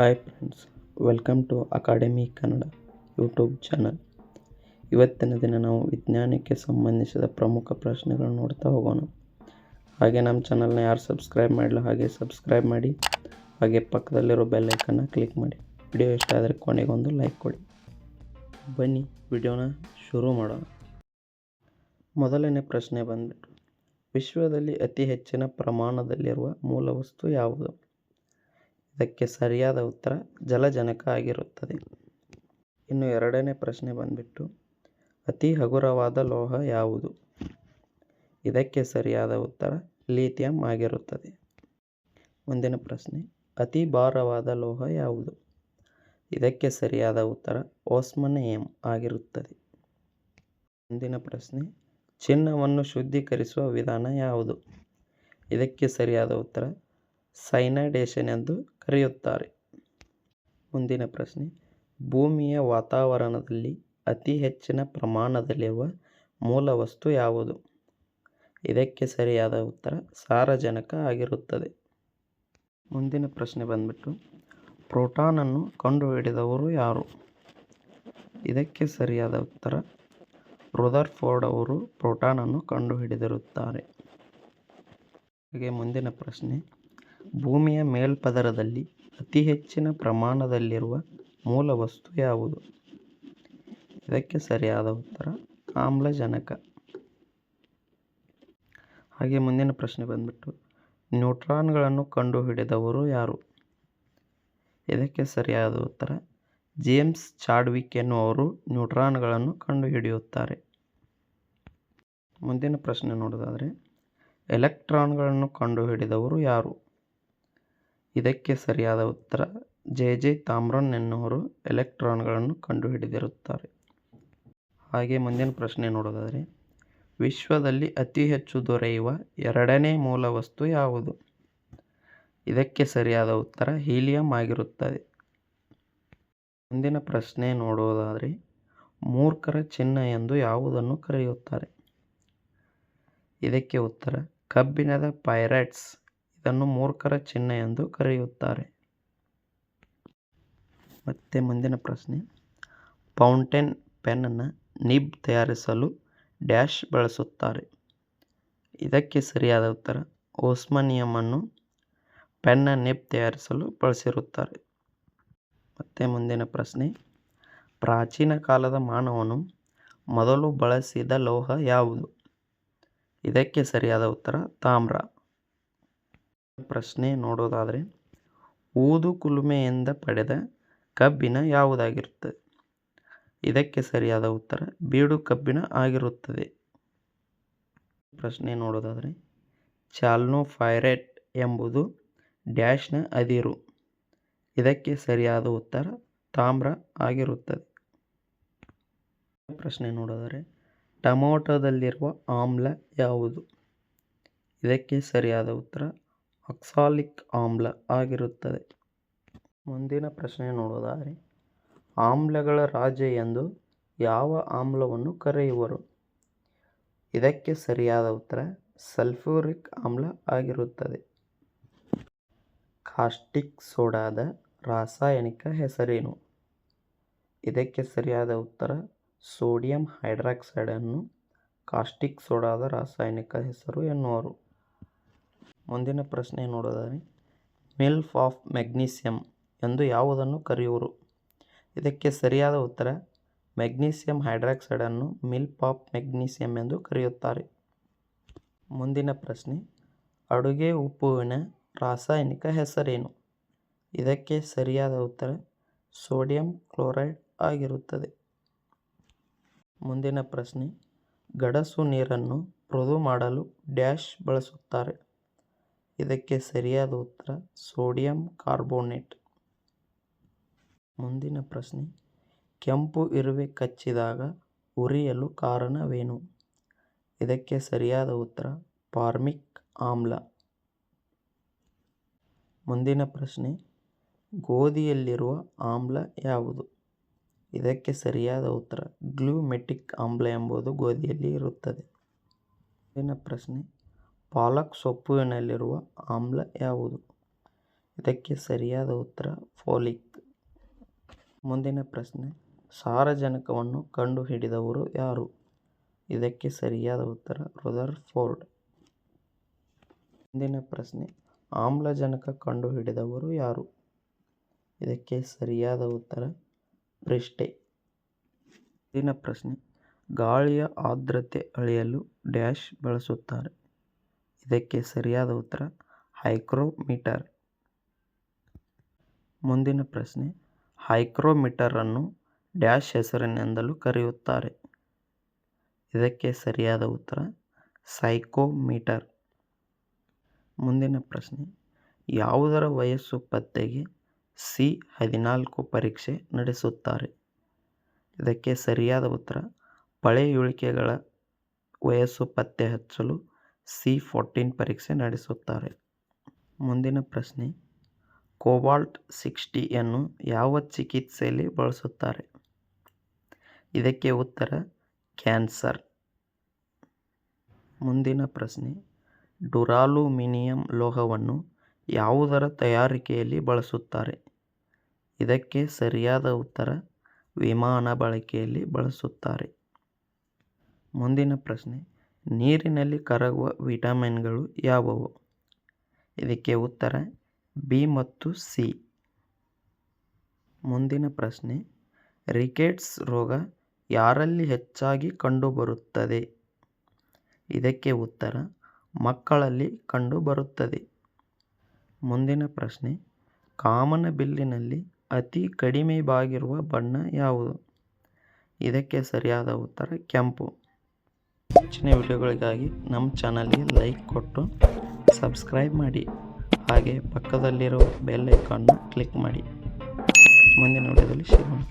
Hi friends, welcome to academy Kannada YouTube channel. ಇವತ್ತಿನ ದಿನ ನಾವು ವಿಜ್ಞಾನಕ್ಕೆ ಸಂಬಂಧಿಸಿದ ಪ್ರಮುಖ ಪ್ರಶ್ನೆಗಳನ್ನು ನೋಡ್ತಾ ಹೋಗೋಣ. ಹಾಗೆ ನಮ್ಮ ಚಾನಲ್ನ ಯಾರು ಸಬ್ಸ್ಕ್ರೈಬ್ ಮಾಡಿಲ್ಲ ಹಾಗೆ ಸಬ್ಸ್ಕ್ರೈಬ್ ಮಾಡಿ, ಹಾಗೆ ಪಕ್ಕದಲ್ಲಿರೋ ಬೆಲ್ಲೈಕನ್ನು ಕ್ಲಿಕ್ ಮಾಡಿ. ವಿಡಿಯೋ ಇಷ್ಟ ಆದರೆ ಕೊನೆಗೊಂದು ಲೈಕ್ ಕೊಡಿ. ಬನ್ನಿ, ವಿಡಿಯೋನ ಶುರು ಮಾಡೋಣ. ಮೊದಲನೇ ಪ್ರಶ್ನೆ ಬಂದ್ಬಿಟ್ಟು, ವಿಶ್ವದಲ್ಲಿ ಅತಿ ಹೆಚ್ಚಿನ ಪ್ರಮಾಣದಲ್ಲಿರುವ ಮೂಲ ವಸ್ತು ಯಾವುದು? ಇದಕ್ಕೆ ಸರಿಯಾದ ಉತ್ತರ ಜಲಜನಕ ಆಗಿರುತ್ತದೆ. ಇನ್ನು ಎರಡನೇ ಪ್ರಶ್ನೆ ಬಂದ್ಬಿಟ್ಟು, ಅತಿ ಹಗುರವಾದ ಲೋಹ ಯಾವುದು? ಇದಕ್ಕೆ ಸರಿಯಾದ ಉತ್ತರ ಲೀಥಿಯಂ ಆಗಿರುತ್ತದೆ. ಮುಂದಿನ ಪ್ರಶ್ನೆ, ಅತಿ ಭಾರವಾದ ಲೋಹ ಯಾವುದು? ಇದಕ್ಕೆ ಸರಿಯಾದ ಉತ್ತರ ಓಸ್ಮನಿಯಂ ಆಗಿರುತ್ತದೆ. ಮುಂದಿನ ಪ್ರಶ್ನೆ, ಚಿನ್ನವನ್ನು ಶುದ್ಧೀಕರಿಸುವ ವಿಧಾನ ಯಾವುದು? ಇದಕ್ಕೆ ಸರಿಯಾದ ಉತ್ತರ ಸೈನೈಡೇಷನ್ ಎಂದು ಕರೆಯುತ್ತಾರೆ. ಮುಂದಿನ ಪ್ರಶ್ನೆ. ಭೂಮಿಯ ವಾತಾವರಣದಲ್ಲಿ ಅತಿ ಹೆಚ್ಚಿನ ಪ್ರಮಾಣದಲ್ಲಿರುವ ಮೂಲ ವಸ್ತು ಯಾವುದು? ಇದಕ್ಕೆ ಸರಿಯಾದ ಉತ್ತರ ಸಾರಜನಕ ಆಗಿರುತ್ತದೆ. ಮುಂದಿನ ಪ್ರಶ್ನೆ ಬಂದ್ಬಿಟ್ಟು ಪ್ರೋಟಾನನ್ನು ಕಂಡುಹಿಡಿದವರು ಯಾರು? ಇದಕ್ಕೆ ಸರಿಯಾದ ಉತ್ತರ ರುದರ್ಫೋರ್ಡ್ ಅವರು ಪ್ರೋಟಾನನ್ನು ಕಂಡುಹಿಡಿದಿರುತ್ತಾರೆ. ಹಾಗೆ ಮುಂದಿನ ಪ್ರಶ್ನೆ. ಭೂಮಿಯ ಮೇಲ್ಪದರದಲ್ಲಿ ಅತಿ ಹೆಚ್ಚಿನ ಪ್ರಮಾಣದಲ್ಲಿರುವ ಮೂಲವಸ್ತು ಯಾವುದು? ಇದಕ್ಕೆ ಸರಿಯಾದ ಉತ್ತರ, ಆಮ್ಲಜನಕ. ಹಾಗೆ ಮುಂದಿನ ಪ್ರಶ್ನೆ ಬಂದ್ಬಿಟ್ಟು, ನ್ಯೂಟ್ರಾನ್ಗಳನ್ನು ಕಂಡುಹಿಡಿದವರು ಯಾರು? ಇದಕ್ಕೆ ಸರಿಯಾದ ಉತ್ತರ, ಜೇಮ್ಸ್ ಚಾಡ್ವಿಕ್ ಎನ್ನುವರು ನ್ಯೂಟ್ರಾನ್ಗಳನ್ನು ಕಂಡುಹಿಡಿಯುತ್ತಾರೆ. ಮುಂದಿನ ಪ್ರಶ್ನೆ ನೋಡೋದಾದರೆ, ಎಲೆಕ್ಟ್ರಾನ್ಗಳನ್ನು ಕಂಡುಹಿಡಿದವರು ಯಾರು? ಇದಕ್ಕೆ ಸರಿಯಾದ ಉತ್ತರ, ಜೆ. ಜೆ. ತಾಮ್ರನ್ ಎನ್ನುವರು ಎಲೆಕ್ಟ್ರಾನ್ಗಳನ್ನು ಕಂಡುಹಿಡಿದಿರುತ್ತಾರೆ. ಹಾಗೆ ಮುಂದಿನ ಪ್ರಶ್ನೆ ನೋಡೋದಾದರೆ, ವಿಶ್ವದಲ್ಲಿ ಅತಿ ಹೆಚ್ಚು ದೊರೆಯುವ ಎರಡನೇ ಮೂಲ ವಸ್ತು ಯಾವುದು? ಇದಕ್ಕೆ ಸರಿಯಾದ ಉತ್ತರ, ಹೀಲಿಯಂ ಆಗಿರುತ್ತದೆ. ಮುಂದಿನ ಪ್ರಶ್ನೆ ನೋಡುವುದಾದರೆ ಮೂರ್ಖರ ಚಿನ್ನ ಎಂದು ಯಾವುದನ್ನು ಕರೆಯುತ್ತಾರೆ? ಇದಕ್ಕೆ ಉತ್ತರ, ಕಬ್ಬಿಣದ ಪೈರೈಟ್ಸ್. ಇದನ್ನು ಮೂರ್ಖರ ಚಿಹ್ನೆ ಎಂದು ಕರೆಯುತ್ತಾರೆ. ಮತ್ತೆ ಮುಂದಿನ ಪ್ರಶ್ನೆ. ಫೌಂಟೇನ್ ಪೆನ್ನ ನಿಬ್ ತಯಾರಿಸಲು ಡ್ಯಾಶ್ ಬಳಸುತ್ತಾರೆ. ಇದಕ್ಕೆ ಸರಿಯಾದ ಉತ್ತರ, ಓಸ್ಮನಿಯಮನ್ನು ಪೆನ್ನ ನಿಬ್ ತಯಾರಿಸಲು ಬಳಸಿರುತ್ತಾರೆ. ಮತ್ತೆ ಮುಂದಿನ ಪ್ರಶ್ನೆ. ಪ್ರಾಚೀನ ಕಾಲದ ಮಾನವನು ಮೊದಲು ಬಳಸಿದ ಲೋಹ ಯಾವುದು? ಇದಕ್ಕೆ ಸರಿಯಾದ ಉತ್ತರ, ತಾಮ್ರ. ಪ್ರಶ್ನೆ ನೋಡೋದಾದರೆ, ಊದು ಕುಲುಮೆಯಿಂದ ಪಡೆದ ಕಬ್ಬಿಣ ಯಾವುದಾಗಿರುತ್ತದೆ? ಇದಕ್ಕೆ ಸರಿಯಾದ ಉತ್ತರ, ಬೀಡು ಕಬ್ಬಿಣ ಆಗಿರುತ್ತದೆ. ಪ್ರಶ್ನೆ ನೋಡೋದಾದರೆ, ಚಾಲ್ನೋಫೈರೇಟ್ ಎಂಬುದು ಡ್ಯಾಶ್ನ ಅದಿರು. ಇದಕ್ಕೆ ಸರಿಯಾದ ಉತ್ತರ, ತಾಮ್ರ ಆಗಿರುತ್ತದೆ. ಪ್ರಶ್ನೆ ನೋಡೋದಾದರೆ, ಟೊಮೊಟೊದಲ್ಲಿರುವ ಆಮ್ಲ ಯಾವುದು? ಇದಕ್ಕೆ ಸರಿಯಾದ ಉತ್ತರ ಆಕ್ಸಾಲಿಕ್ ಆಮ್ಲ ಆಗಿರುತ್ತದೆ. ಮುಂದಿನ ಪ್ರಶ್ನೆ ನೋಡೋದಾದರೆ ಆಮ್ಲಗಳ ರಾಜ ಎಂದು ಯಾವ ಆಮ್ಲವನ್ನು ಕರೆಯುವರು? ಇದಕ್ಕೆ ಸರಿಯಾದ ಉತ್ತರ, ಸಲ್ಫ್ಯೂರಿಕ್ ಆಮ್ಲ ಆಗಿರುತ್ತದೆ. ಕಾಸ್ಟಿಕ್ ಸೋಡಾದ ರಾಸಾಯನಿಕ ಹೆಸರೇನು? ಇದಕ್ಕೆ ಸರಿಯಾದ ಉತ್ತರ, ಸೋಡಿಯಂ ಹೈಡ್ರಾಕ್ಸೈಡನ್ನು ಕಾಸ್ಟಿಕ್ ಸೋಡಾದ ರಾಸಾಯನಿಕ ಹೆಸರು ಎನ್ನುವರು. ಮುಂದಿನ ಪ್ರಶ್ನೆ ನೋಡೋದಾದರೆ ಮಿಲ್ಫ್ ಆಫ್ ಮೆಗ್ನೀಸಿಯಂ ಎಂದು ಯಾವುದನ್ನು ಕರೆಯುವರು? ಇದಕ್ಕೆ ಸರಿಯಾದ ಉತ್ತರ ಮೆಗ್ನೀಸಿಯಂ ಹೈಡ್ರಾಕ್ಸೈಡನ್ನು ಮಿಲ್ಪ್ ಆಫ್ ಮೆಗ್ನೀಸಿಯಂ ಎಂದು ಕರೆಯುತ್ತಾರೆ. ಮುಂದಿನ ಪ್ರಶ್ನೆ, ಅಡುಗೆ ಉಪ್ಪುವಿನ ರಾಸಾಯನಿಕ ಹೆಸರೇನು? ಇದಕ್ಕೆ ಸರಿಯಾದ ಉತ್ತರ, ಸೋಡಿಯಂ ಕ್ಲೋರೈಡ್ ಆಗಿರುತ್ತದೆ. ಮುಂದಿನ ಪ್ರಶ್ನೆ, ಗಡಸು ನೀರನ್ನು ಮೃದು ಮಾಡಲು ಡ್ಯಾಶ್ ಬಳಸುತ್ತಾರೆ. ಇದಕ್ಕೆ ಸರಿಯಾದ ಉತ್ತರ ಸೋಡಿಯಂ ಕಾರ್ಬೋನೇಟ್. ಮುಂದಿನ ಪ್ರಶ್ನೆ. ಕೆಂಪು ಇರುವೆ ಕಚ್ಚಿದಾಗ ಉರಿಯಲು ಕಾರಣವೇನು? ಇದಕ್ಕೆ ಸರಿಯಾದ ಉತ್ತರ ಫಾರ್ಮಿಕ್ ಆಮ್ಲ. ಮುಂದಿನ ಪ್ರಶ್ನೆ. ಗೋಧಿಯಲ್ಲಿರುವ ಆಮ್ಲ ಯಾವುದು? ಇದಕ್ಕೆ ಸರಿಯಾದ ಉತ್ತರ ಗ್ಲೂಮೆಟಿಕ್ ಆಮ್ಲ ಎಂಬುದು ಗೋಧಿಯಲ್ಲಿ ಇರುತ್ತದೆ. ಮುಂದಿನ ಪ್ರಶ್ನೆ. ಪಾಲಕ್ ಸೊಪ್ಪಿನಲ್ಲಿರುವ ಆಮ್ಲ ಯಾವುದು? ಇದಕ್ಕೆ ಸರಿಯಾದ ಉತ್ತರ, ಫೋಲಿಕ್. ಮುಂದಿನ ಪ್ರಶ್ನೆ. ಸಾರಜನಕವನ್ನು ಕಂಡುಹಿಡಿದವರು ಯಾರು? ಇದಕ್ಕೆ ಸರಿಯಾದ ಉತ್ತರ ರುದರ್ಫೋರ್ಡ್ ಮುಂದಿನ ಪ್ರಶ್ನೆ. ಆಮ್ಲಜನಕ ಕಂಡುಹಿಡಿದವರು ಯಾರು? ಇದಕ್ಕೆ ಸರಿಯಾದ ಉತ್ತರ ಪ್ರಿಸ್ಟೆ ಮುಂದಿನ ಪ್ರಶ್ನೆ. ಗಾಳಿಯ ಆರ್ದ್ರತೆ ಅಳೆಯಲು ಡ್ಯಾಶ್ ಬಳಸುತ್ತಾರೆ. ಇದಕ್ಕೆ ಸರಿಯಾದ ಉತ್ತರ ಹೈಕ್ರೋಮೀಟರ್. ಮುಂದಿನ ಪ್ರಶ್ನೆ ಹೈಗ್ರೋಮೀಟರನ್ನು ಡ್ಯಾಶ್ ಹೆಸರಿನಿಂದಲೂ ಕರೆಯುತ್ತಾರೆ. ಇದಕ್ಕೆ ಸರಿಯಾದ ಉತ್ತರ ಸೈಕೋಮೀಟರ್. ಮುಂದಿನ ಪ್ರಶ್ನೆ, ಯಾವುದರ ವಯಸ್ಸು ಪತ್ತೆಗೆ ಸಿ ಹದಿನಾಲ್ಕು ಪರೀಕ್ಷೆ ನಡೆಸುತ್ತಾರೆ? ಇದಕ್ಕೆ ಸರಿಯಾದ ಉತ್ತರ, ಪಳೆಯುಳಿಕೆಗಳ ವಯಸ್ಸು ಪತ್ತೆ ಹಚ್ಚಲು ಸಿ ಫೋರ್ಟೀನ್ ಪರೀಕ್ಷೆ ನಡೆಸುತ್ತಾರೆ. ಮುಂದಿನ ಪ್ರಶ್ನೆ. ಕೋಬಾಲ್ಟ್ ಸಿಕ್ಸ್ಟಿಯನ್ನು ಯಾವ ಚಿಕಿತ್ಸೆಯಲ್ಲಿ ಬಳಸುತ್ತಾರೆ? ಇದಕ್ಕೆ ಉತ್ತರ, ಕ್ಯಾನ್ಸರ್. ಮುಂದಿನ ಪ್ರಶ್ನೆ. ಡುರಾಲುಮಿನಿಯಂ ಲೋಹವನ್ನು ಯಾವುದರ ತಯಾರಿಕೆಯಲ್ಲಿ ಬಳಸುತ್ತಾರೆ? ಇದಕ್ಕೆ ಸರಿಯಾದ ಉತ್ತರ, ವಿಮಾನ ಬಳಕೆಯಲ್ಲಿ ಬಳಸುತ್ತಾರೆ. ಮುಂದಿನ ಪ್ರಶ್ನೆ. ನೀರಿನಲ್ಲಿ ಕರಗುವ ವಿಟಮಿನ್ಗಳು ಯಾವುವು? ಇದಕ್ಕೆ ಉತ್ತರ ಬಿ ಮತ್ತು ಸಿ. ಮುಂದಿನ ಪ್ರಶ್ನೆ, ರಿಕೆಟ್ಸ್ ರೋಗ ಯಾರಲ್ಲಿ ಹೆಚ್ಚಾಗಿ ಕಂಡುಬರುತ್ತದೆ? ಇದಕ್ಕೆ ಉತ್ತರ, ಮಕ್ಕಳಲ್ಲಿ ಕಂಡುಬರುತ್ತದೆ. ಮುಂದಿನ ಪ್ರಶ್ನೆ ಕಾಮನಬಿಲ್ಲಿನಲ್ಲಿ ಅತಿ ಕಡಿಮೆ ಬಾಗಿರುವ ಬಣ್ಣ ಯಾವುದು? ಇದಕ್ಕೆ ಸರಿಯಾದ ಉತ್ತರ, ಕೆಂಪು. ಹೆಚ್ಚಿನ ವಿಡಿಯೋಗಳಿಗಾಗಿ ನಮ್ಮ ಚಾನಲ್ಗೆ ಲೈಕ್ ಕೊಟ್ಟು ಸಬ್ಸ್ಕ್ರೈಬ್ ಮಾಡಿ. ಹಾಗೆ ಪಕ್ಕದಲ್ಲಿರೋ ಬೆಲ್ ಐಕಾನ್ನ ಕ್ಲಿಕ್ ಮಾಡಿ. ಮುಂದಿನ ವಿಡಿಯೋದಲ್ಲಿ ಸಿಗೋಣ.